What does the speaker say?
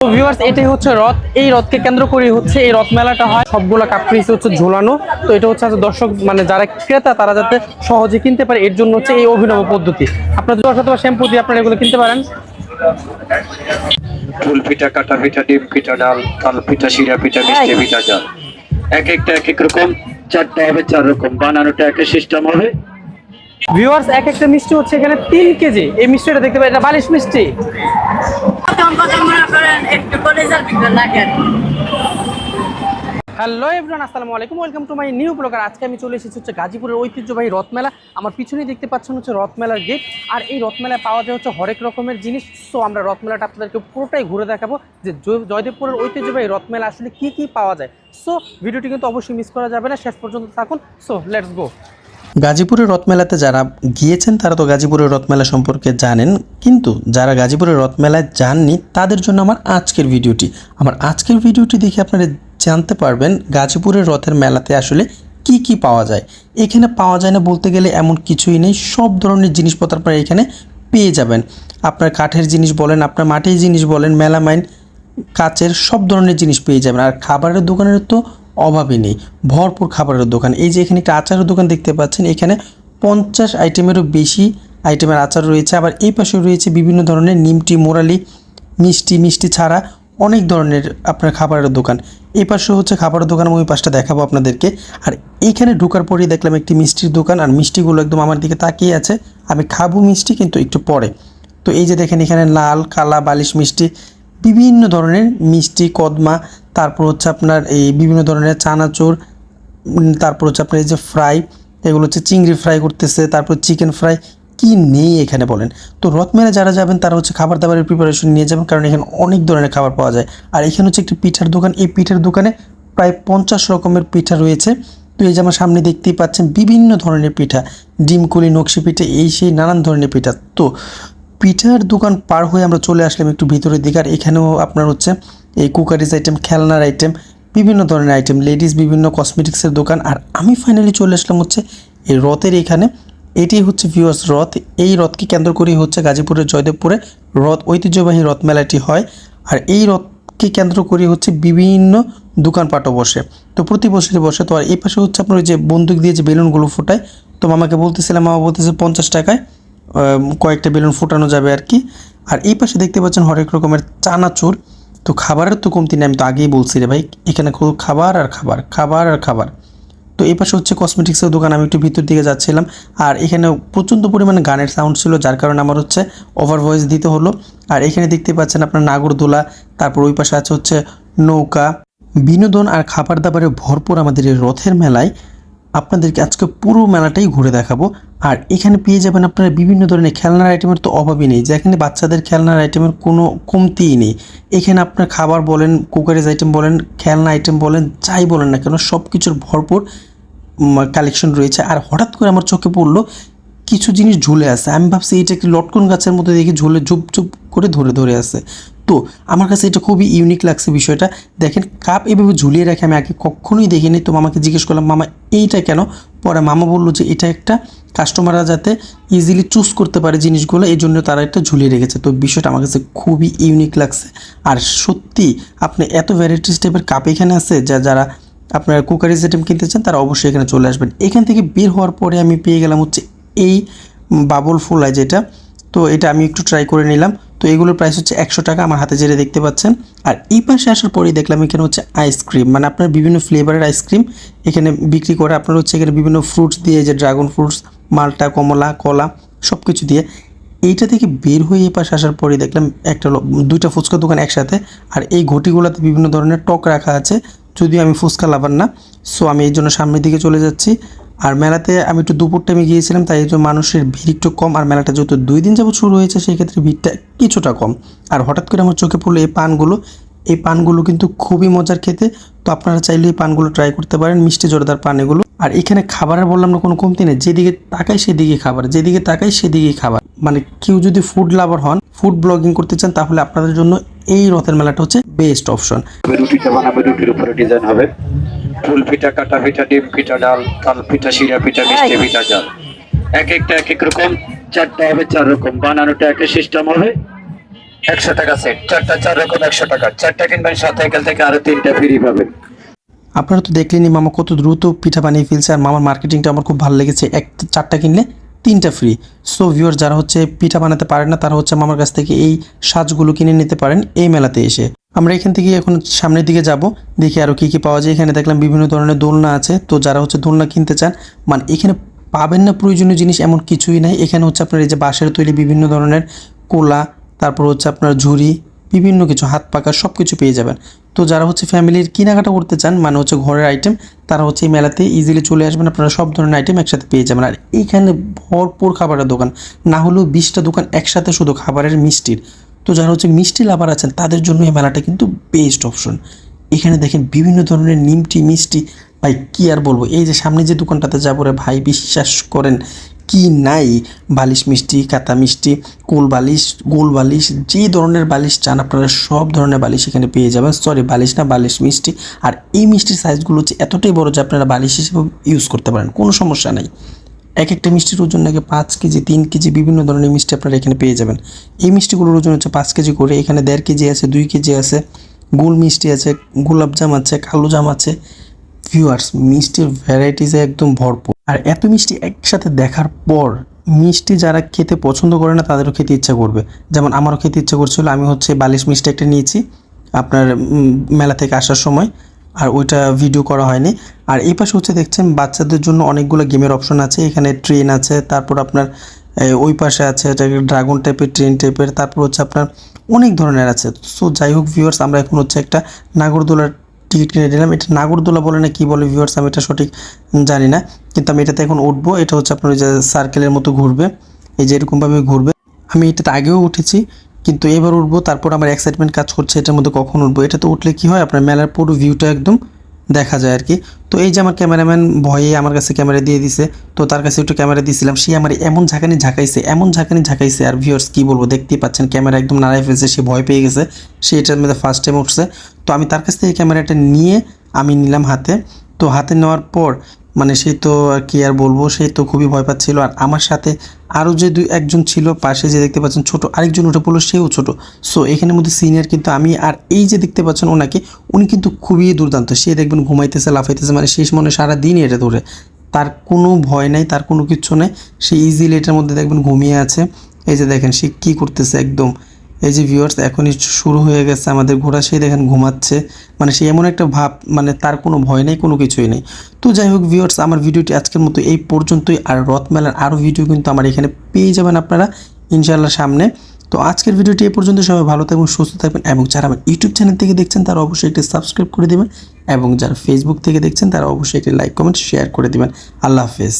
Viewers এটাই হচ্ছে রথ। এই রথকে কেন্দ্র করে হচ্ছে এই রথ মেলাটা হয়। সবগুলো কাপ্রিস হচ্ছে ঝোলানো। তো এটা হচ্ছে দর্শক মানে যারা ক্রেতা তারা যাতে সহজে কিনতে পারে এর জন্য হচ্ছে এই অভিনব পদ্ধতি। আপনার দশ অথবা শ্যাম্পু দিয়ে আপনারা এগুলো কিনতে পারেন। ফুল পিঠা কাটা পিঠা ডিম পিঠা ডাল তাল পিঠা শিরা পিঠা মিষ্টি পিঠা জাল। এক একটা এক এক রকম চারটা হবে চার রকম। বানানোটা এক সিস্টেম হবে। ভিউয়ার্স এক একটা মিষ্টি হচ্ছে এখানে তিন কেজি। এই মিষ্টিটা দেখতে পাই এটা বালিশ মিষ্টি। হ্যালো এভরিওয়ান আসসালামু আলাইকুম। Welcome to my new blogger আজকে আমি চলে এসেছি হচ্ছে গাজীপুরের ঐতিহ্যবাহী রথমেলা। আমার পিছনেই দেখতে পাচ্ছেন হচ্ছে রথমেলার গেট আর এই রথমেলায় পাওয়া যায় হচ্ছে হরেক রকমের জিনিস। সো আমরা রথমেলাটা আপনাদেরকে পুরোটাই ঘুরে দেখাবো যে জয়দেবপুরের ঐতিহ্যবাহী রথমেলা আসলে কি কি পাওয়া যায়। সো ভিডিওটি কিন্তু অবশ্যই মিস করা যাবে না। শেষ পর্যন্ত থাকুন। সো লেটস গো গাজীপুরের রথমেলাতে যারা গিয়েছেন, তারা তো গাজীপুরের রথমেলা সম্পর্কে জানেন। কিন্তু যারা গাজীপুরের রথমেলায় যাননি, তাদের জন্য আমার আজকের ভিডিওটি। আমার আজকের ভিডিওটি দেখে আপনারা জানতে পারবেন গাজীপুরের রথের মেলাতে আসলে কি কি পাওয়া যায়। এখানে পাওয়া যায় না বলতে গেলে এমন কিছুই নেই, সব ধরনের জিনিসপত্র আপনারা এখানে পেয়ে যাবেন। আপনার কাঠের জিনিস বলেন, আপনার মাটির জিনিস বলেন, মেলামাইন, কাচের সব ধরনের জিনিস পেয়ে যাবেন। আর খাবারের দোকানের তো অভাবই নেই। ভরপুর খাবারের দোকান। এই যে এখানে একটা আচারের দোকান দেখতে পাচ্ছেন, এখানে পঞ্চাশ আইটেমেরও বেশি আইটেমের আচার রয়েছে। আবার এই পাশে রয়েছে বিভিন্ন ধরনের নিমটি, মোরালি, মিষ্টি মিষ্টি ছাড়া অনেক ধরনের আপনার খাবারের দোকান। এই পাশে হচ্ছে খাবারের দোকান আমি ওই পাশটা দেখাবো আপনাদেরকে। আর এইখানে ঢোকার পরেই দেখলাম একটি মিষ্টির দোকান, আর মিষ্টিগুলো একদম আমার দিকে তাকিয়ে আছে। আমি খাব মিষ্টি, কিন্তু একটু পরে। তো এই যে দেখেন এখানে লাল, কালা, বালিশ মিষ্টি বিভিন্ন ধরনের মিষ্টি, কদমা, তারপর হচ্ছে আপনার এই বিভিন্ন ধরনের চানাচুর তারপর হচ্ছে আপনার এই যে ফ্রাই, এগুলো হচ্ছে চিংড়ি ফ্রাই করতেছে, তারপর চিকেন ফ্রাই, কি নেই এখানে বলেন? তো রথমেলা যারা যাবেন, তারা হচ্ছে খাবার দাবারের প্রিপারেশন নিয়ে যাবেন, কারণ এখানে অনেক ধরনের খাবার পাওয়া যায়। আর এখানে হচ্ছে একটি পিঠার দোকান, এই পিঠার দোকানে প্রায় পঞ্চাশ রকমের পিঠা রয়েছে। তো এই যে আমার সামনে দেখতেই পাচ্ছেন বিভিন্ন ধরনের পিঠা ডিমকুলি নকশি পিঠা, এই সেই নানান ধরনের পিঠা। তো পিঠার দোকান পার হয়ে আমরা চলে আসলাম একটু ভিতরের দিকে। আর এখানেও আপনার হচ্ছে এই কুকারিজ আইটেম খেলনার আইটেম বিভিন্ন ধরনের আইটেম লেডিস বিভিন্ন কসমেটিক্সের দোকান। আর আমি ফাইনালি চলে আসলাম হচ্ছে এই রথের এখানে। এটি হচ্ছে ভিউয়ার্স রথ। এই রথকে কেন্দ্র করেই হচ্ছে গাজীপুরের জয়দেবপুরে রথ ঐতিহ্যবাহী রথ মেলাটি হয়। আর এই রথকে কেন্দ্র করে হচ্ছে বিভিন্ন দোকানপাটও বসে। তো প্রতি বছরই বসে। তো আর এই পাশে হচ্ছে আপনার যে বন্দুক দিয়ে যে বেলুনগুলো ফোটায়, তো মামাকে বলতেছিলাম, মামা বলতেছে পঞ্চাশ টাকায়। কয়েকটা বেলুন ফোটানো যাবে আর কি। আর এই পাশে দেখতে পাচ্ছেন হরেক রকমের চানাচুর। তো খাবারের তো কমতি নেই, আমি তো আগেই বলছি রে ভাই, এখানে শুধু খাবার আর খাবার খাবার আর খাবার। তো এই পাশে হচ্ছে কসমেটিক্সের দোকান, আমি একটু ভিতর দিকে যাচ্ছিলাম। আর এখানে প্রচণ্ড পরিমাণে গানের সাউন্ড ছিল, যার কারণে আমার হচ্ছে ওভার ভয়েস দিতে হলো। আর এখানে দেখতে পাচ্ছেন আপনার নাগরদোলা, তারপর ওই পাশে আছে হচ্ছে নৌকা। বিনোদন আর খাবার দাবারে ভরপুর আমাদের এই রথের মেলায় আপনাদেরকে আজকে পুরো মেলাটাই ঘুরে দেখাবো। আর এখানে পেয়ে যাবেন আপনারা বিভিন্ন ধরনের খেলনার আইটেমের তো অভাবই নেই। যেখানে বাচ্চাদের খেলনার আইটেমের কোনো কমতিই নেই। এখানে আপনার খাবার বলেন কুকারিজ আইটেম বলেন, খেলনা আইটেম বলেন, যাই বলেন না কেন সব কিছুর ভরপুর কালেকশন রয়েছে। আর হঠাৎ করে আমার চোখে পড়ল, কিছু জিনিস ঝুলে আছে। আমি ভাবছি এটা একটি লটকন গাছের মধ্যে দেখি ঝুলে, ঝুপ ঝুপ করে ধরে ধরে আছে। তো আমার কাছে এটা খুবই ইউনিক লাগছে বিষয়টা। দেখেন, কাপ এভাবে ঝুলিয়ে রাখে আমি আগে কখনোই দেখিনি। তো মামাকে জিজ্ঞেস করলাম, মামা, এইটা কেন? পরে মামা বলল যে, এটা একটা কাস্টমাররা যাতে ইজিলি চুজ করতে পারে জিনিসগুলো, এই জন্য তারা এটা ঝুলিয়ে রেখেছে। তো বিষয়টা আমার কাছে খুবই ইউনিক লাগছে। আর সত্যি, আপনি এত ভ্যারাইটিস টাইপের কাপ এখানে আছে, যা যারা আপনারা কুকারিজ আইটেম কিনতে চান, তারা অবশ্যই এখানে চলে আসবেন। এখান থেকে বের হওয়ার পরে আমি পেয়ে গেলাম হচ্ছে এই বাবল ফুলাই যেটা। তো এটা আমি একটু ট্রাই করে নিলাম। তো এগুলোর প্রাইস হচ্ছে একশো টাকা, আমার হাতে যেটা দেখতে পাচ্ছেন। আর এই পাশে আসার পরেই দেখলাম এখানে হচ্ছে আইসক্রিম মানে আপনার বিভিন্ন ফ্লেভারের আইসক্রিম এখানে বিক্রি করে আপনার হচ্ছে এখানে বিভিন্ন ফ্রুটস দিয়ে যে ড্রাগন ফ্রুটস মালটা, কমলা, কলা সব কিছু দিয়ে। এইটা থেকে বের হয়ে এই পাশে আসার পরে দেখলাম একটা দুইটা ফুচকা দোকান একসাথে। আর এই ঘটিগুলোতে বিভিন্ন ধরনের টক রাখা আছে। যদিও আমি ফুচকা লাভার না সো আমি এই জন্য সামনের দিকে চলে যাচ্ছি। আর মেলাতে আমি একটু দুপুর টাইমে গিয়েছিলাম, তাই জন্য মানুষের ভিড় একটু কম। আর মেলাটা যেহেতু দুই দিন যাবত শুরু হয়েছে সেই ক্ষেত্রে ভিড়টা কিছুটা কম। আর হঠাৎ করে আমার চোখে পড়ল এই পানগুলো। এই পানগুলো কিন্তু খুবই মজার খেতে। তো আপনারা চাইলে এই পানগুলো ট্রাই করতে পারেন, মিষ্টি জোরদার পান এগুলো। আর এখানে খাবারের বললাম না, কোনো কমতি নেই। যেদিকে তাকাই সেদিকে খাবার, যেদিকে তাকাই সেদিকে খাবার। মানে কেউ যদি ফুড লাভার হন ফুড ব্লগিং করতে চান, তাহলে আপনাদের জন্য এই রথের মেলাটা হচ্ছে বেস্ট অপশন রুটিটা বানাবে, রুটির উপরে ডিজাইন হবে। ফুল পিঠা কাটা পিঠা ডিম পিঠা ডাল তাল পিঠা শিরা পিঠা মিষ্টি পিঠা জাল। এক একটা এক এক রকম চারটা হবে চার রকম। বানানোটা এক সিস্টেম হবে একশো টাকা সেট চারটা চার রকম একশো টাকা। চারটা কিনবেন সাথে থেকে আরও তিনটা ফ্রি পাবেন। আপনারা তো দেখলেনই মামা কত দ্রুত পিঠা বানিয়ে ফেলছে আর মামার মার্কেটিংটা আমার খুব ভালো লেগেছে। এক চারটা কিনলে তিনটা ফ্রি সো ভিউয়ার যারা হচ্ছে পিঠা বানাতে পারেন না তারা হচ্ছে মামার কাছ থেকে এই সাজগুলো কিনে নিতে পারেন এই মেলাতে এসে। আমরা এখান থেকে এখন সামনের দিকে যাব, দেখি আরও কী কী পাওয়া যায়। এখানে দেখলাম বিভিন্ন ধরনের দোলনা আছে। তো যারা হচ্ছে দোলনা কিনতে চান মানে এখানে পাবেন না প্রয়োজনীয় জিনিস এমন কিছুই নাই। এখানে হচ্ছে আপনার এই যে বাঁশের তৈরি বিভিন্ন ধরনের কোলা, তারপর হচ্ছে আপনার ঝুড়ি, বিভিন্ন কিছু, হাত পাকা সব কিছু পেয়ে যাবেন। তো যারা হচ্ছে ফ্যামিলির কেনাকাটা করতে চান মানে হচ্ছে ঘরের আইটেম তারা হচ্ছে এই মেলাতে ইজিলি চলে আসবেন। আপনারা সব ধরনের আইটেম একসাথে পেয়ে যাবেন। আর এইখানে ভরপুর খাবারের দোকান, না হলেও বিশটা দোকান একসাথে শুধু খাবারের মিষ্টির। তো যারা হচ্ছে মিষ্টি লাভার আছেন, তাদের জন্য এই মেলাটা কিন্তু বেস্ট অপশন এখানে দেখেন বিভিন্ন ধরনের নিমটি, মিষ্টি। ভাই, কী আর বলব? এই যে সামনে যে দোকানটাতে যাব রে ভাই, বিশ্বাস করেন কি নাই? বালিশ মিষ্টি কাতা মিষ্টি, কোল বালিশ, গোল বালিশ, যে ধরনের বালিশ চান আপনারা সব ধরনের বালিশ এখানে পেয়ে যাবেন। সরি বালিশ না, বালিশ মিষ্টি। আর এই মিষ্টির সাইজগুলো হচ্ছে এতটাই বড় যে আপনারা বালিশ হিসেবে ইউজ করতে পারেন, কোনো সমস্যা নাই। এক একটা মিষ্টির ওজন নাকি পাঁচ কেজি, তিন কেজি, বিভিন্ন ধরনের মিষ্টি আপনারা এখানে পেয়ে যাবেন। এই মিষ্টিগুলোর ওজন হচ্ছে পাঁচ কেজি করে, এখানে দেড় কেজি আছে, দুই কেজি আছে গোল মিষ্টি আছে গোলাপজাম আছে, কালো জাম আছে। ভিউয়ার্স মিষ্টির ভ্যারাইটিসে একদম ভরপুর। আর এত মিষ্টি একসাথে দেখার পর, মিষ্টি যারা খেতে পছন্দ করে না, তাদেরও খেতে ইচ্ছা করবে। যেমন আমারও খেতে ইচ্ছা করছিল, আমি হচ্ছে বালিশ মিষ্টি একটা নিয়েছি, আপনার মেলা থেকে আসার সময়। আর ওইটা ভিডিও করা হয়নি। আর এই পাশে হচ্ছে দেখছেন বাচ্চাদের জন্য অনেকগুলো গেমের অপশন আছে। এখানে ট্রেন আছে, তারপর আপনার ওই পাশে আছে এটা ড্রাগন টাইপের ট্রেন টাইপের তারপর হচ্ছে আপনার অনেক ধরনের আছে। সো যাই হোক ভিউয়ার্স আমরা এখন হচ্ছে একটা নাগরদোলার টিকিট কিনে নিলাম। এটা নাগরদোলা বলে না, কী বলে ভিউয়ার্স আমি এটা সঠিক জানি না। কিন্তু আমি এটাতে এখন উঠবো। এটা হচ্ছে আপনার ওই যে সার্কেলের মতো ঘুরবে। এই যে এরকমভাবে ঘুরবে। আমি এটাতে আগেও উঠেছি। কিন্তু এবার উঠবো, তারপর আমার এক্সাইটমেন্ট কাজ করছে, এটার মধ্যে কখন উঠবো? এটা তো উঠলে কি হয়? আপনার মেলার পুরো ভিউটা একদম দেখা যায় আর কি তো এই যে আমার ক্যামেরাম্যান ভয়ে আমার কাছে ক্যামেরা দিয়ে দিছে, তো তার কাছে একটু ক্যামেরা দিয়েছিলাম সে আমার এমন ঝাঁকানি ঝাঁকাইছে, এমন ঝাঁকানি ঝাঁকাইছে, আর ভিউয়ার্স কী বলব, দেখতেই পাচ্ছেন ক্যামেরা একদম নাড়াই ফেলছে, সে ভয় পেয়ে গেছে। সে এটার মধ্যে ফার্স্ট টাইম উঠছে। তো আমি তার কাছ থেকে ক্যামেরাটা নিয়ে আমি নিলাম হাতে। তো হাতে নেওয়ার পর মানে সে তো আর কি আর বলব, সে তো খুবই ভয় পাচ্ছিল। আর আমার সাথে আরও যে দুই একজন ছিল, পাশে যে দেখতে পাচ্ছেন ছোট আরেকজন উঠে পড়ল, সেও ছোট। সো এখানের মধ্যে সিনিয়র কিন্তু আমি, আর এই যে দেখতে পাচ্ছেন ওনাকে, উনি কিন্তু খুবই দুর্দান্ত। সে দেখবেন ঘুমাইতেছে, লাফাইতেছে মানে শেষ মনে সারা দিন এটা ধরে। তার কোনো ভয় নাই, তার কোনো কিচ্ছু নেই। সে ইজিলি এটার মধ্যে দেখবেন ঘুমিয়ে আছে। এই যে দেখেন সে কী করতেছে একদম। এই যে ভিউয়ার্স এখনই শুরু হয়ে গেছে আমাদের ঘোরা সেই দেখেন ঘুমাচ্ছে। মানে সে এমন একটা ভাব মানে তার কোনো ভয় নেই, কোনো কিছুই নেই। তো যাই হোক ভিউয়ার্স আমার ভিডিওটি আজকের মতো এই পর্যন্তই। আর রথমেলার আরও ভিডিও কিন্তু আমার এখানে পেয়ে যাবেন আপনারা, ইনশাআল্লাহ সামনে। তো আজকের ভিডিওটি এই পর্যন্ত। সবাই ভালো থাকবেন, সুস্থ থাকবেন এবং যারা আমার ইউটিউব চ্যানেল থেকে দেখছেন, তারা অবশ্যই একটি সাবস্ক্রাইব করে দেবেন এবং যারা ফেসবুক থেকে দেখছেন, তারা অবশ্যই একটি লাইক কমেন্ট শেয়ার করে দেবেন। আল্লাহ হাফেজ।